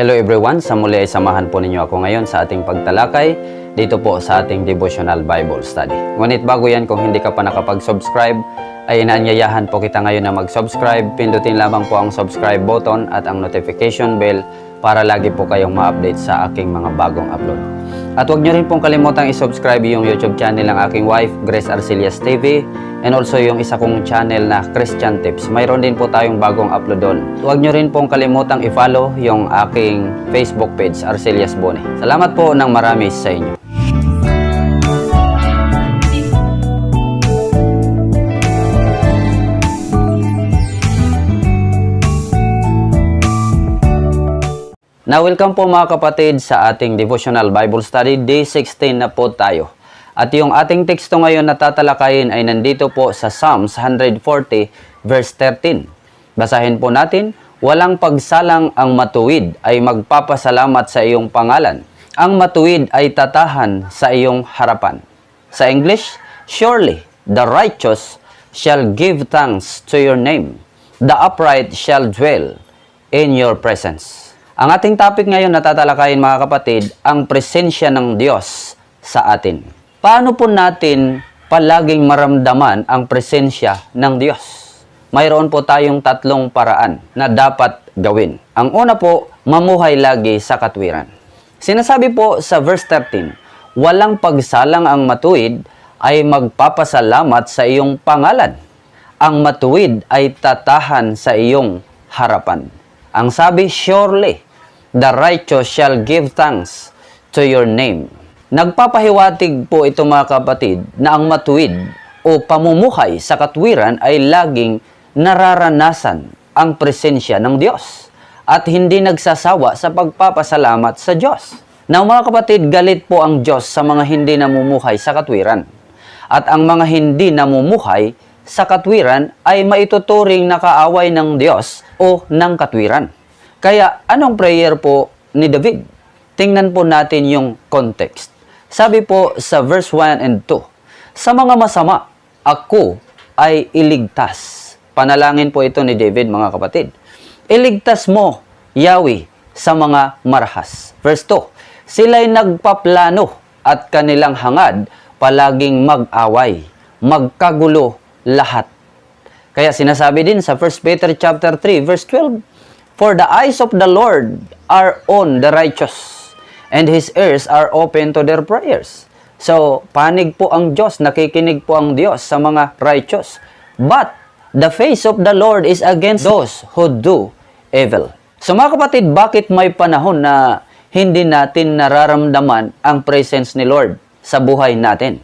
Hello everyone, sa muli ay samahan po ninyo ako ngayon sa ating pagtalakay dito po sa ating devotional Bible study. Ngunit bago yan, kung hindi ka pa nakapag-subscribe, ay inaanyayahan po kita ngayon na mag-subscribe. Pindutin lamang po ang subscribe button at ang notification bell para lagi po kayong ma-update sa aking mga bagong upload. At huwag nyo rin pong kalimutang i-subscribe yung YouTube channel ng aking wife, Grace Arcelias TV, and also yung isa kong channel na Christian Tips. Mayroon din po tayong bagong upload doon. Huwag nyo rin pong kalimutang i-follow yung aking Facebook page, Arcelias Bone. Salamat po ng marami sa inyo. Now, welcome po mga kapatid sa ating devotional Bible study. Day 16 na po tayo. At yung ating teksto ngayon na tatalakayin ay nandito po sa Psalms 140 verse 13. Basahin po natin, Walang pagsalang ang matuwid ay magpapasalamat sa iyong pangalan. Ang matuwid ay tatahan sa iyong harapan. Sa English, Surely the righteous shall give thanks to your name. The upright shall dwell in your presence. Ang ating topic ngayon na tatalakayin mga kapatid, ang presensya ng Diyos sa atin. Paano po natin palaging maramdaman ang presensya ng Diyos? Mayroon po tayong tatlong paraan na dapat gawin. Ang una po, mamuhay lagi sa katwiran. Sinasabi po sa verse 13, walang pagsalang ang matuwid ay magpapasalamat sa iyong pangalan. Ang matuwid ay tatahan sa iyong harapan. Ang sabi, surely, the righteous shall give thanks to your name. Nagpapahiwatig po ito mga kapatid na ang matuwid o pamumuhay sa katwiran ay laging nararanasan ang presensya ng Diyos at hindi nagsasawa sa pagpapasalamat sa Diyos. Now mga kapatid, galit po ang Diyos sa mga hindi namumuhay sa katwiran. At ang mga hindi namumuhay sa katwiran ay maituturing na kaaway ng Diyos o ng katwiran. Kaya anong prayer po ni David? Tingnan po natin yung context. Sabi po sa verse 1 and 2, Sa mga masama, ako ay iligtas. Panalangin po ito ni David mga kapatid. Iligtas mo, Yahweh, sa mga marahas. Verse 2, Sila'y nagpaplano at kanilang hangad palaging mag-away, magkagulo lahat. Kaya sinasabi din sa 1 Peter chapter 3 verse 12, For the eyes of the Lord are on the righteous, and His ears are open to their prayers. So, panig po ang Diyos, nakikinig po ang Diyos sa mga righteous. But, the face of the Lord is against those who do evil. So mga kapatid, bakit may panahon na hindi natin nararamdaman ang presence ni Lord sa buhay natin?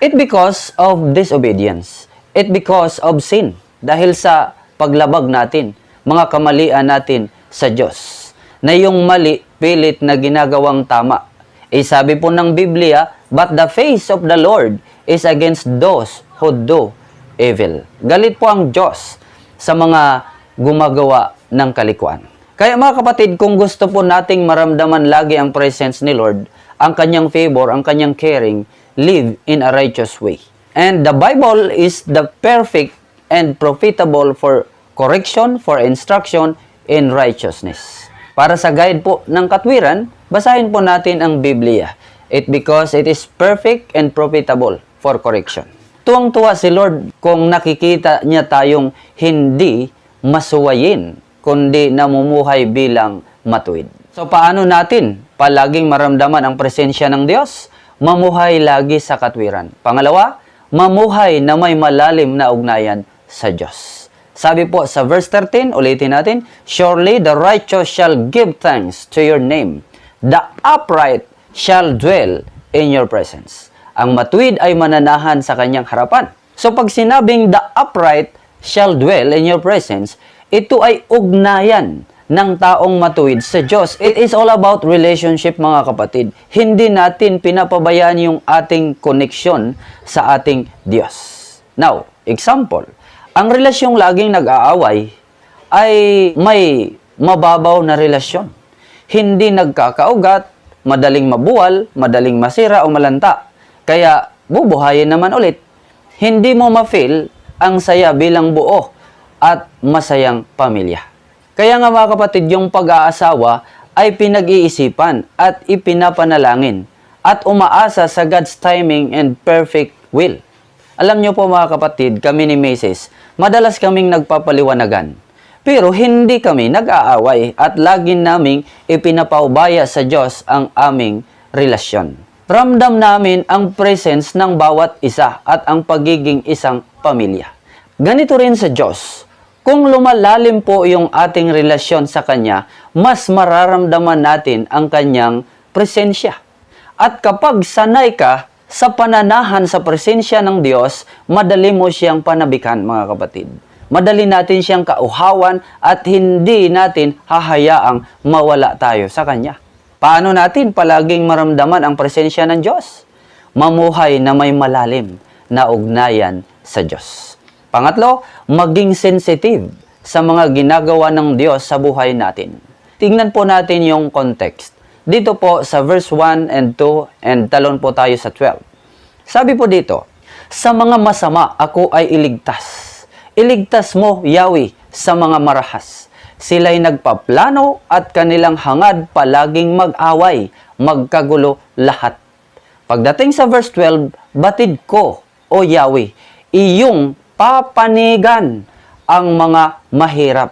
It because of disobedience. It because of sin. Dahil sa paglabag natin, mga kamalian natin sa Diyos. Na yung mali, pilit na ginagawang tama. Eh sabi po ng Biblia, But the face of the Lord is against those who do evil. Galit po ang Diyos sa mga gumagawa ng kalikuan. Kaya mga kapatid, kung gusto po nating maramdaman lagi ang presence ni Lord, ang kanyang favor, ang kanyang caring, live in a righteous way. And the Bible is the perfect and profitable for correction, for instruction in righteousness. Para sa guide po ng katwiran, basahin po natin ang Biblia. It because it is perfect and profitable for correction. Tuwang-tuwa si Lord kung nakikita niya tayong hindi masuwayin, kundi namumuhay bilang matuwid. So paano natin palaging maramdaman ang presensya ng Diyos? Mamuhay lagi sa katwiran. Pangalawa, mamuhay na may malalim na ugnayan sa Diyos. Sabi po sa verse 13, ulitin natin, Surely the righteous shall give thanks to your name. The upright shall dwell in your presence. Ang matuwid ay mananahan sa kanyang harapan. So pag sinabing the upright shall dwell in your presence, ito ay ugnayan ng taong matuwid sa Diyos. It is all about relationship mga kapatid. Hindi natin pinapabayaan yung ating koneksyon sa ating Diyos. Now, example, ang relasyong laging nag-aaway ay may mababaw na relasyon. Hindi nagkakaugat, madaling mabuwal, madaling masira o malanta. Kaya bubuhayin naman ulit. Hindi mo ma-feel ang saya bilang buo at masayang pamilya. Kaya nga mga kapatid, yung pag-aasawa ay pinag-iisipan at ipinapanalangin at umaasa sa God's timing and perfect will. Alam niyo po mga kapatid, kami ni Mrs. madalas kaming nagpapaliwanagan. Pero hindi kami nag-aaway at lagi naming ipinapaubaya sa Diyos ang aming relasyon. Ramdam namin ang presence ng bawat isa at ang pagiging isang pamilya. Ganito rin sa Diyos. Kung lumalalim po yung ating relasyon sa Kanya, mas mararamdaman natin ang Kanyang presensya. At kapag sanay ka sa pananahan sa presensya ng Diyos, madali mo siyang panabikan, mga kapatid. Madali natin siyang kauhawan at hindi natin hahayaang mawala tayo sa Kanya. Paano natin palaging maramdaman ang presensya ng Diyos? Mamuhay na may malalim na ugnayan sa Diyos. Pangatlo, maging sensitive sa mga ginagawa ng Diyos sa buhay natin. Tingnan po natin yung context. Dito po sa verse 1 and 2 and talon po tayo sa 12. Sabi po dito, Sa mga masama ako ay iligtas. Iligtas mo, Yahweh, sa mga marahas. Sila'y nagpaplano at kanilang hangad palaging mag-away, magkagulo lahat. Pagdating sa verse 12, batid ko, O Yahweh, iyong papanigan ang mga mahirap.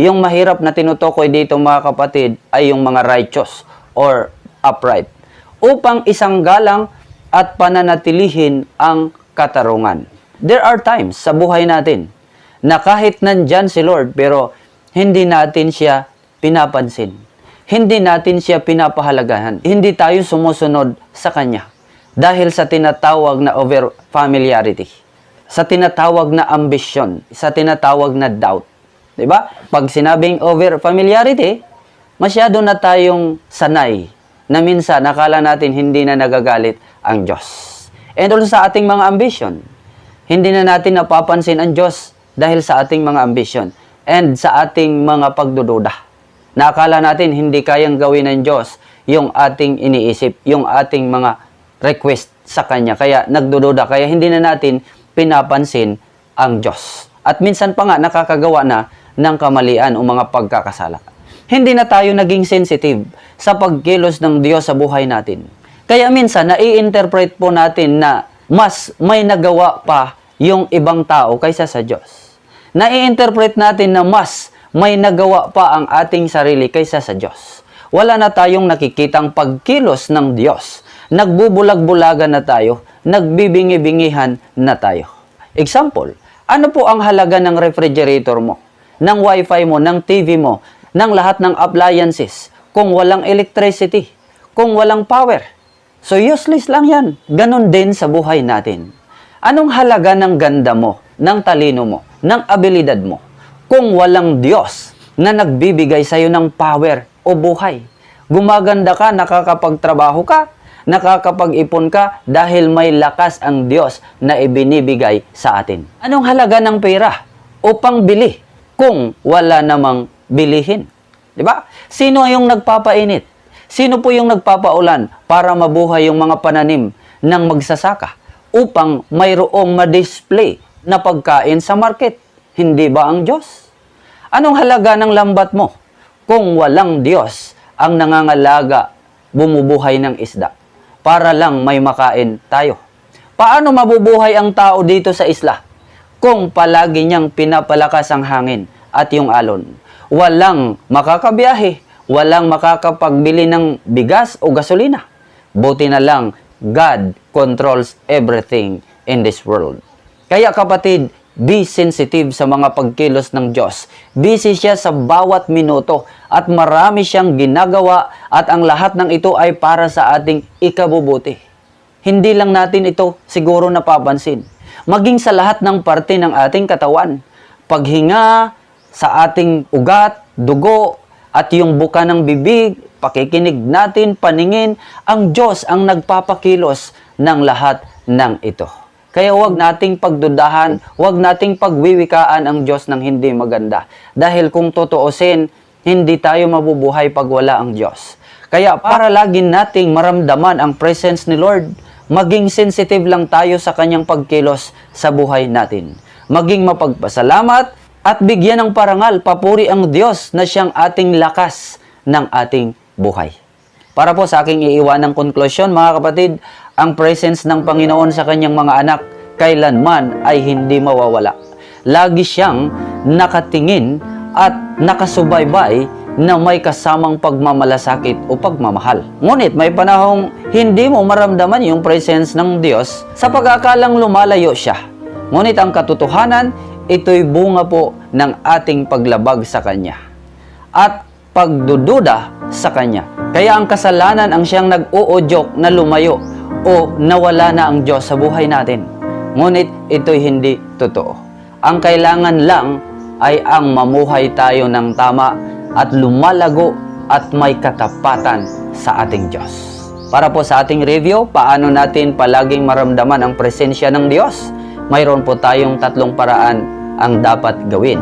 Yung mahirap na tinutukoy dito mga kapatid ay yung mga righteous or upright upang isang galang at pananatilihin ang katarungan. There are times sa buhay natin na kahit nandyan si Lord pero hindi natin siya pinapansin. Hindi natin siya pinapahalagahan. Hindi tayo sumusunod sa Kanya dahil sa tinatawag na over familiarity, sa tinatawag na ambisyon, sa tinatawag na doubt. 'Di ba? Pag sinabing over familiarity, masyado na tayong sanay na minsan nakala natin hindi na nagagalit ang Diyos. And also sa ating mga ambisyon, hindi na natin napapansin ang Diyos dahil sa ating mga ambisyon and sa ating mga pagdududa. Nakala natin hindi kayang gawin ng Diyos yung ating iniisip, yung ating mga request sa Kanya. Kaya nagdududa, kaya hindi na natin pinapansin ang Diyos. At minsan pa nga nakakagawa na ng kamalian o mga pagkakasala. Hindi na tayo naging sensitive sa pagkilos ng Diyos sa buhay natin. Kaya minsan, nai-interpret po natin na mas may nagawa pa yung ibang tao kaysa sa Diyos. Nai-interpret natin na mas may nagawa pa ang ating sarili kaysa sa Diyos. Wala na tayong nakikitang pagkilos ng Diyos. Nagbubulag-bulagan na tayo, nagbibingi-bingihan na tayo. Example, ano po ang halaga ng refrigerator mo, ng wifi mo, ng TV mo, ng lahat ng appliances kung walang electricity, kung walang power? So useless lang yan. Ganon din sa buhay natin. Anong halaga ng ganda mo, ng talino mo, ng abilidad mo kung walang Diyos na nagbibigay sa iyo ng power o buhay? Gumaganda ka, nakakapagtrabaho ka, nakakapag-ipon ka dahil may lakas ang Diyos na ibinibigay sa atin. Anong halaga ng pera upang bili kung wala namang bilihin? 'Di ba? Sino yung nagpapainit? Sino po yung nagpapaulan para mabuhay yung mga pananim ng magsasaka upang mayroong ma-display na pagkain sa market? Hindi ba ang Diyos? Anong halaga ng lambat mo kung walang Diyos ang nangangalaga bumubuhay ng isda para lang may makain tayo? Paano mabubuhay ang tao dito sa isla kung palagi niyang pinapalakas ang hangin at yung alon? Walang makakabiyahe, walang makakapagbili ng bigas o gasolina. Buti na lang, God controls everything in this world. Kaya kapatid, be sensitive sa mga pagkilos ng Diyos. Busy siya sa bawat minuto at marami siyang ginagawa at ang lahat ng ito ay para sa ating ikabubuti. Hindi lang natin ito siguro napapansin. Maging sa lahat ng parte ng ating katawan. Paghinga, sa ating ugat, dugo, at yung buka ng bibig, pakikinig natin, paningin, ang Diyos ang nagpapakilos ng lahat ng ito. Kaya huwag nating pagdudahan, huwag nating pagwiwikaan ang Diyos ng hindi maganda. Dahil kung totoosin, hindi tayo mabubuhay pag wala ang Diyos. Kaya para lagi nating maramdaman ang presence ni Lord, maging sensitive lang tayo sa kanyang pagkilos sa buhay natin. Maging mapagpasalamat at bigyan ng parangal, papuri ang Diyos na siyang ating lakas ng ating buhay. Para po sa aking iiwanang konklusyon, mga kapatid, ang presence ng Panginoon sa kanyang mga anak kailanman ay hindi mawawala. Lagi siyang nakatingin at nakasubaybay na may kasamang pagmamalasakit o pagmamahal. Ngunit may panahong hindi mo maramdaman yung presence ng Diyos sa pag-akalang lumalayo siya. Ngunit ang katotohanan, ito'y bunga po ng ating paglabag sa Kanya at pagdududa sa Kanya. Kaya ang kasalanan ang siyang nag-uudyok na lumayo o nawala na ang Diyos sa buhay natin. Ngunit ito'y hindi totoo. Ang kailangan lang ay ang mamuhay tayo ng tama at lumalago at may katapatan sa ating Diyos. Para po sa ating review, paano natin palaging maramdaman ang presensya ng Diyos? Mayroon po tayong tatlong paraan ang dapat gawin.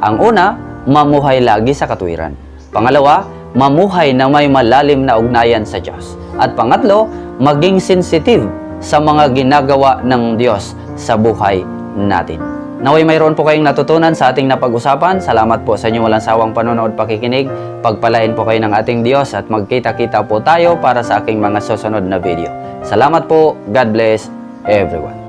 Ang una, mamuhay lagi sa katwiran. Pangalawa, mamuhay na may malalim na ugnayan sa Diyos. At pangatlo, maging sensitive sa mga ginagawa ng Diyos sa buhay natin. Naway mayroon po kayong natutunan sa ating napag-usapan. Salamat po sa inyong walang sawang panonood pakikinig. Pagpalain po kayo ng ating Diyos at magkita-kita po tayo para sa aking mga susunod na video. Salamat po. God bless everyone.